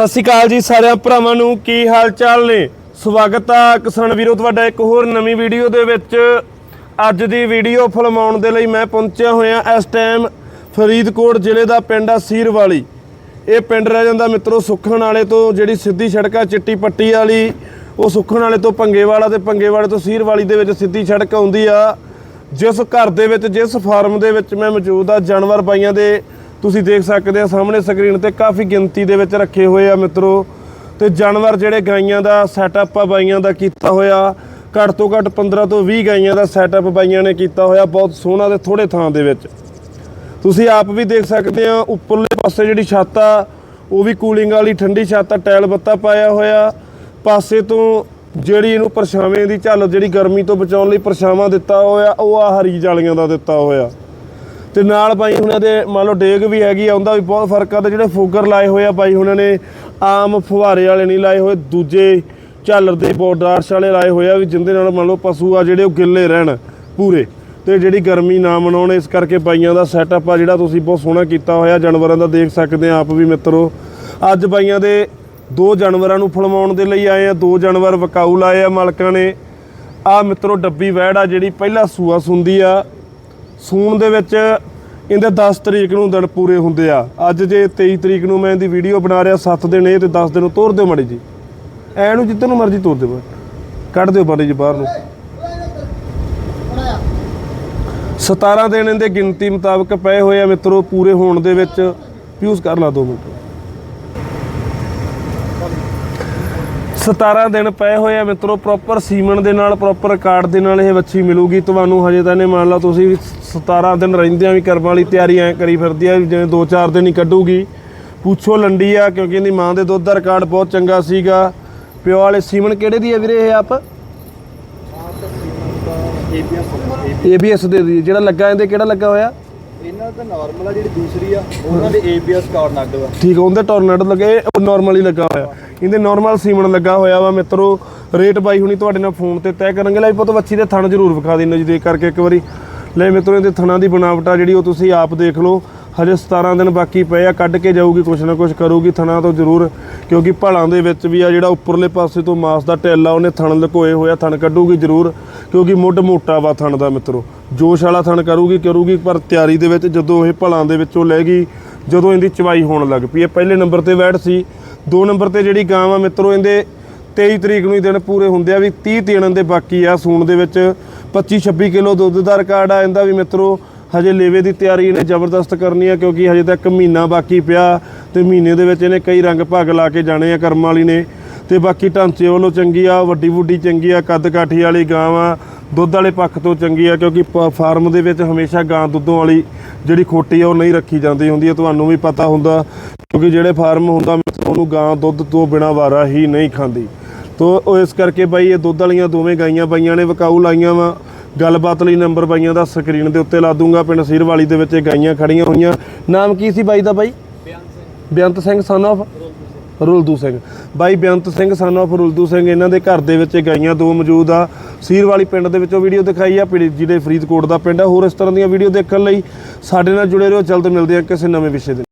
ਸਤਿ ਸ਼੍ਰੀ ਅਕਾਲ ਜੀ ਸਾਰਿਆਂ ਭਰਾਵਾਂ ਨੂੰ, ਕੀ ਹਾਲ ਚਾਲ ਨੇ? ਸਵਾਗਤ ਆ ਕਿਸਾਨ ਵੀਰੋ, ਤੁਹਾਡਾ ਇੱਕ ਹੋਰ ਨਵੀਂ ਵੀਡੀਓ ਦੇ ਵਿੱਚ। ਅੱਜ ਦੀ ਵੀਡੀਓ ਫਿਲਮਾਉਣ ਦੇ ਲਈ ਮੈਂ ਪਹੁੰਚਿਆ ਹੋਇਆ ਇਸ ਟਾਈਮ ਫਰੀਦਕੋਟ ਜ਼ਿਲ੍ਹੇ ਦਾ ਪਿੰਡ ਆ ਸੀਰਵਾਲੀ। ਇਹ ਪਿੰਡ ਰਹਿ ਜਾਂਦਾ ਮਿੱਤਰੋ ਸੁੱਖਣ ਵਾਲੇ ਤੋਂ, ਜਿਹੜੀ ਸਿੱਧੀ ਸੜਕ ਆ, ਚਿੱਟੀ ਪੱਟੀ ਵਾਲੀ। ਉਹ ਸੁੱਖਣ ਵਾਲੇ ਤੋਂ ਪੰਗੇਵਾਲਾ ਤੇ ਪੰਗੇਵਾਲੇ ਤੋਂ ਸੀਰਵਾਲੀ ਦੇ ਵਿੱਚ ਸਿੱਧੀ ਸੜਕ ਆਉਂਦੀ ਆ। ਜਿਸ ਘਰ ਦੇ ਵਿੱਚ, ਜਿਸ ਫਾਰਮ ਦੇ ਵਿੱਚ ਮੈਂ ਮੌਜੂਦ ਆ, ਜਾਨਵਰ ਬਾਈਆਂ ਦੇ ਤੁਸੀਂ ਦੇਖ ਸਕਦੇ ਆ ਸਾਹਮਣੇ ਸਕਰੀਨ ਤੇ ਕਾਫੀ ਗਿਣਤੀ ਦੇ ਵਿੱਚ ਰੱਖੇ ਹੋਏ ਆ ਮਿੱਤਰੋ। ਤੇ ਜਾਨਵਰ ਜਿਹੜੇ ਗਾਈਆਂ ਦਾ ਸੈਟਅਪ ਆ, ਬਾਈਆਂ ਦਾ ਕੀਤਾ ਹੋਇਆ, ਘੱਟ ਤੋਂ ਘੱਟ 15 ਤੋਂ 20 ਗਾਈਆਂ ਦਾ ਸੈਟਅਪ ਬਾਈਆਂ ਨੇ ਕੀਤਾ ਹੋਇਆ, ਬਹੁਤ ਸੋਹਣਾ ਤੇ ਥੋੜੇ ਥਾਂ ਦੇ ਵਿੱਚ। ਤੁਸੀਂ ਆਪ ਵੀ ਦੇਖ ਸਕਦੇ ਆ, ਉੱਪਰਲੇ ਪਾਸੇ ਜਿਹੜੀ ਛੱਤ ਆ, ਉਹ ਵੀ ਕੂਲਿੰਗ ਵਾਲੀ ਠੰਡੀ ਛੱਤ ਆ, ਟਾਇਲ ਬੱਤਾ ਪਾਇਆ ਹੋਇਆ। ਪਾਸੇ ਤੋਂ ਜਿਹੜੀ ਇਹਨੂੰ ਪਰਛਾਵੇਂ ਦੀ ਝੱਲ, ਜਿਹੜੀ ਗਰਮੀ ਤੋਂ ਬਚਾਉਣ ਲਈ ਪਰਛਾਵਾਂ ਦਿੱਤਾ ਹੋਇਆ, ਉਹ ਆ ਹਰੀ ਜਾਲੀਆਂ ਦਾ ਦਿੱਤਾ ਹੋਇਆ। ਤੇ ਨਾਲ ਬਾਈ ਉਹਨਾਂ ਦੇ ਮੰਨ ਲਓ ਡੇਗ ਵੀ ਹੈਗੀ ਆ, ਉਹਦਾ ਵੀ ਬਹੁਤ ਫ਼ਰਕ ਆ ਤੇ ਜਿਹੜੇ ਫੋਗਰ ਲਾਏ ਹੋਏ ਆ ਬਾਈ ਉਹਨਾਂ ਨੇ, ਆਮ ਫੁਹਾਰੇ ਵਾਲੇ ਨਹੀਂ ਲਾਏ ਹੋਏ, ਦੂਜੇ ਝਾਲਰ ਦੇ ਬੋਰਡਾਰਸ ਵਾਲੇ ਲਾਏ ਹੋਏ ਆ ਵੀ ਜਿੰਦੇ ਨਾਲ ਮੰਨ ਲਓ ਪਸ਼ੂ ਆ ਜਿਹੜੇ ਉਹ ਗਿੱਲੇ ਰਹਿਣ ਪੂਰੇ। ਤੇ ਜਿਹੜੀ ਗਰਮੀ ਨਾ ਮਨਾਉਣ, ਇਸ ਕਰਕੇ ਬਾਈਆਂ ਦਾ ਸੈਟਅਪ ਆ ਜਿਹੜਾ ਤੁਸੀਂ ਬਹੁਤ ਸੋਹਣਾ ਕੀਤਾ ਹੋਇਆ, ਜਾਨਵਰਾਂ ਦਾ ਦੇਖ ਸਕਦੇ ਆ ਆਪ ਵੀ ਮਿੱਤਰੋ। ਅੱਜ ਬਾਈਆਂ ਦੇ ਦੋ ਜਾਨਵਰਾਂ ਨੂੰ ਫਲਮਾਉਣ ਦੇ ਲਈ ਆਏ ਆ, ਦੋ ਜਾਨਵਰ ਵਕਾਊ ਲਾਏ ਆ ਮਾਲਕਾਂ ਨੇ। ਆ ਮਿੱਤਰੋ, ਡੱਬੀ ਵਹਿੜ ਆ ਜਿਹੜੀ ਪਹਿਲਾ ਸੂਆ ਸੁੰਦੀ ਆ ਸੂਣ ਦੇ ਵਿੱਚ ਇਹਦੇ 10 ਤਰੀਕ ਨੂੰ ਦਿਨ ਪੂਰੇ ਹੁੰਦੇ ਆ। ਅੱਜ ਜੇ 23 ਤਰੀਕ ਨੂੰ ਮੈਂ ਇਹਦੀ ਵੀਡੀਓ ਬਣਾ ਰਿਹਾ 7 ਦਿਨ ਇਹ ਤੇ 10 ਦਿਨ ਤੋਰ ਦਿਓ ਮੜੀ ਜੀ। ਐ ਨੂੰ ਜਿੱਧਰ ਨੂੰ ਮਰਜ਼ੀ ਤੋਰ ਦਿਓ ਕੱਢ ਦਿਓ ਬਾਰੇ ਜੀ ਬਾਹਰ ਨੂੰ। 17 ਦਿਨ ਇਹਦੇ ਗਿਣਤੀ ਮੁਤਾਬਕ ਪਏ ਹੋਏ ਆ ਮਿੱਤਰੋ, ਪੂਰੇ ਹੋਣ ਦੇ ਵਿੱਚ, ਪਿਊਸ ਕਰ ਲਾ 2 ਮਿੰਟ। 17 ਦਿਨ ਪਏ ਹੋਏ ਆ ਮਿੱਤਰੋ ਪ੍ਰੋਪਰ ਸੀਮਨ ਦੇ ਨਾਲ ਪ੍ਰੋਪਰ ਕਾਰਡ ਦੇ ਨਾਲ ਇਹ ਬੱਚੀ ਮਿਲੂਗੀ। ਤੁਹਾਨੂੰ ਹਜੇ ਤਾਂ ਇਹਨੇ ਮੰਨ ਲਾ ਤੁਸੀਂ ਵੀ 17 ਦਿਨ ਰਹਿੰਦਿਆਂ ਵੀ ਕਰਮ ਵਾਲੀ ਤਿਆਰੀ ਐ ਕਰੀ ਫਿਰਦੀ ਆ ਜਿਵੇਂ 2-4 ਦਿਨ ਹੀ ਕੱਢੂਗੀ। ਪੁੱਛੋ ਲੰਡੀ ਆ ਕਿਉਂਕਿ ਇਹਦੀ ਮਾਂ ਦੇ ਦੁੱਧ ਦਾ ਰਿਕਾਰਡ ਬਹੁਤ ਚੰਗਾ ਸੀਗਾ। ਪਿਓ ਵਾਲੇ ਸੀਮਨ ਕਿਹੜੇ ਦੀ ਆ ਵੀਰੇ ਇਹ ਆਪ? ABS ਦੇ ਦੀ ਜਿਹੜਾ ਲੱਗਾ ਇਹਦੇ ਕਿਹੜਾ ਲੱਗਾ ਹੋਇਆ? ਇਹਨਾਂ ਦਾ ਨਾਰਮਲ ਆ ਜਿਹੜੀ ਦੂਸਰੀ ਆ ਉਹਨਾਂ ਦੇ ABS ਕਾਰਡ ਲੱਗ ਵਾ। ਠੀਕ ਉਹਦੇ ਟੋਰਨੇਡੋ ਲੱਗੇ ਉਹ ਨਾਰਮਲੀ ਲੱਗਾ ਹੋਇਆ। ਇਹਦੇ ਨਾਰਮਲ ਸੀਮਣ ਲੱਗਾ ਹੋਇਆ ਵਾ ਮਿੱਤਰੋ ਰੇਟ ਬਾਈ ਹੁਣੀ ਤੁਹਾਡੇ ਨਾਲ ਫੋਨ ਤੇ ਤੈਅ ਕਰਾਂਗੇ। ਲੈ ਪੁੱਤ ਬੱਚੀ ਦੇ ਥਣ ਜ਼ਰੂਰ ਵਿਖਾ ਦੇ ਨਜ਼ਦੀਕ ਕਰਕੇ ਇੱਕ ਵਾਰੀ। ਲੈ ਮਿੱਤਰੋ, ਇਹਦੇ ਥਣਾਂ ਦੀ ਬਣਾਵਟ ਆ ਜਿਹੜੀ, ਉਹ ਤੁਸੀਂ ਆਪ ਦੇਖ ਲਓ। ਹਜੇ 17 ਦਿਨ ਬਾਕੀ ਪਏ ਆ, ਕੱਢ ਕੇ ਜਾਊਗੀ, ਕੁਛ ਨਾ ਕੁਛ ਕਰੂਗੀ ਥਣਾ ਤੋਂ ਜ਼ਰੂਰ, ਕਿਉਂਕਿ ਭਲਾਂ ਦੇ ਵਿੱਚ ਵੀ ਆ ਜਿਹੜਾ ਉੱਪਰਲੇ ਪਾਸੇ ਤੋਂ ਮਾਸ ਦਾ ਢਿੱਲ ਆ, ਉਹਨੇ ਥਣ ਲਕੋਏ ਹੋਇਆ ਥਣ ਕੱਢੂਗੀ ਜ਼ਰੂਰ, ਕਿਉਂਕਿ ਮੁੱਢ ਮੋਟਾ ਵਾ ਥਣ ਦਾ ਮਿੱਤਰੋ। ਜੋਸ਼ ਵਾਲਾ ਥਣ ਕਰੂਗੀ ਕਰੂਗੀ, ਪਰ ਤਿਆਰੀ ਦੇ ਵਿੱਚ ਜਦੋਂ ਇਹ ਭਲਾਂ ਦੇ ਵਿੱਚੋਂ ਲੈ ਗਈ, ਜਦੋਂ ਇਹਦੀ ਚਵਾਈ ਹੋਣ ਲੱਗ ਪਈ। ਇਹ ਪਹਿਲੇ ਨੰਬਰ ਤੇ ਵੈਟ ਸੀ ਦੋ ਨੰਬਰ ਤੇ ਜਿਹੜੀ ਗਾਂ ਆ ਮਿੱਤਰੋ, ਇਹਦੇ 23 ਤਰੀਕ ਨੂੰ ਹੀ ਦਿਨ ਪੂਰੇ ਹੁੰਦੇ ਆ ਵੀ 30 ਦਿਨ ਦੇ ਬਾਕੀ ਆ ਸੂਣ ਦੇ ਵਿੱਚ। 25 26 ਕਿਲੋ ਦੁੱਧ ਦਾ ਰਿਕਾਰਡ ਆ ਇਹਦਾ ਵੀ ਮਿੱਤਰੋ, ਹਜੇ ਲੇਵੇ ਦੀ ਤਿਆਰੀ ਇਹਨੇ ਜ਼ਬਰਦਸਤ ਕਰਨੀ ਆ ਕਿਉਂਕਿ ਹਜੇ ਤੱਕ ਮਹੀਨਾ ਬਾਕੀ ਪਿਆ ਤੇ ਮਹੀਨੇ ਦੇ ਵਿੱਚ ਇਹਨੇ ਕਈ ਰੰਗ ਭਾਗ ਲਾ ਕੇ ਜਾਣੇ ਆ ਕਰਮ ਵਾਲੀ ਨੇ। ਤੇ ਬਾਕੀ ਢਾਂਚੇ ਵੱਲੋਂ ਚੰਗੀ ਆ ਵੱਡੀ ਵੁੱਡੀ ਚੰਗੀ ਆ ਕੱਦ ਕਾਠੀ ਵਾਲੀ ਗਾਂ ਆ। ਦੁੱਧ ਵਾਲੇ ਪੱਖ ਤੋਂ ਚੰਗੀ ਆ ਕਿਉਂਕਿ ਫਾਰਮ ਦੇ ਵਿੱਚ ਹਮੇਸ਼ਾ ਗਾਂ ਦੁੱਧੋਂ ਵਾਲੀ ਜਿਹੜੀ ਖੋਟੀ ਆ ਉਹ ਨਹੀਂ ਰੱਖੀ ਜਾਂਦੀ ਹੁੰਦੀ ਹੈ ਤੁਹਾਨੂੰ ਵੀ ਪਤਾ ਹੁੰਦਾ ਕਿਉਂਕਿ ਜਿਹੜੇ ਫਾਰਮ ਹੁੰਦਾ ਉਹਨੂੰ ਗਾਂ ਦੁੱਧ ਤੋਂ ਬਿਨਾ ਵਾਰਾ ਹੀ ਨਹੀਂ ਖਾਂਦੀ। ਤੋ ਉਹ ਇਸ ਕਰਕੇ ਬਾਈ ਇਹ ਦੁੱਧ ਵਾਲੀਆਂ ਦੋਵੇਂ ਗਾਈਆਂ ਬਾਈਆਂ ਨੇ ਵਕਾਊ ਲਾਈਆਂ ਵਾ। ਗੱਲਬਾਤ ਲਈ ਨੰਬਰ ਬਾਈਆਂ ਦਾ ਸਕਰੀਨ ਦੇ ਉੱਤੇ ਲਾ ਦੂੰਗਾ ਪਿੰਡ ਸੀਰਵਾਲੀ ਦੇ ਵਿੱਚ ਇਹ ਗਾਈਆਂ ਖੜੀਆਂ ਹੋਈਆਂ। ਨਾਮ ਕੀ ਸੀ ਬਾਈ ਦਾ ਬਾਈ? ਬੇਅੰਤ ਸਿੰਘ। ਸਨ of? Ruldu Singh. By Beant Singh son of Ruldu Singh, ਇਹਨਾਂ ਦੇ ਘਰ ਦੇ ਵਿੱਚ ਗਾਈਆਂ ਦੋ ਮੌਜੂਦ ਆ। ਸੀਰਵਾਲੀ ਪਿੰਡ ਦੇ ਵਿੱਚੋਂ ਵੀਡੀਓ ਦਿਖਾਈ ਆ ਪਿੰਡ ਜਿਹੜੇ ਫਰੀਦਕੋਟ ਦਾ ਪਿੰਡ ਆ। ਹੋਰ ਇਸ ਤਰ੍ਹਾਂ ਦੀਆਂ ਵੀਡੀਓ ਦੇਖਣ ਲਈ ਸਾਡੇ ਨਾਲ ਜੁੜੇ ਰਹੋ। ਜਲਦ ਮਿਲਦੇ ਆ ਕਿਸੇ ਨਵੇਂ ਵਿਸ਼ੇ ਦੇ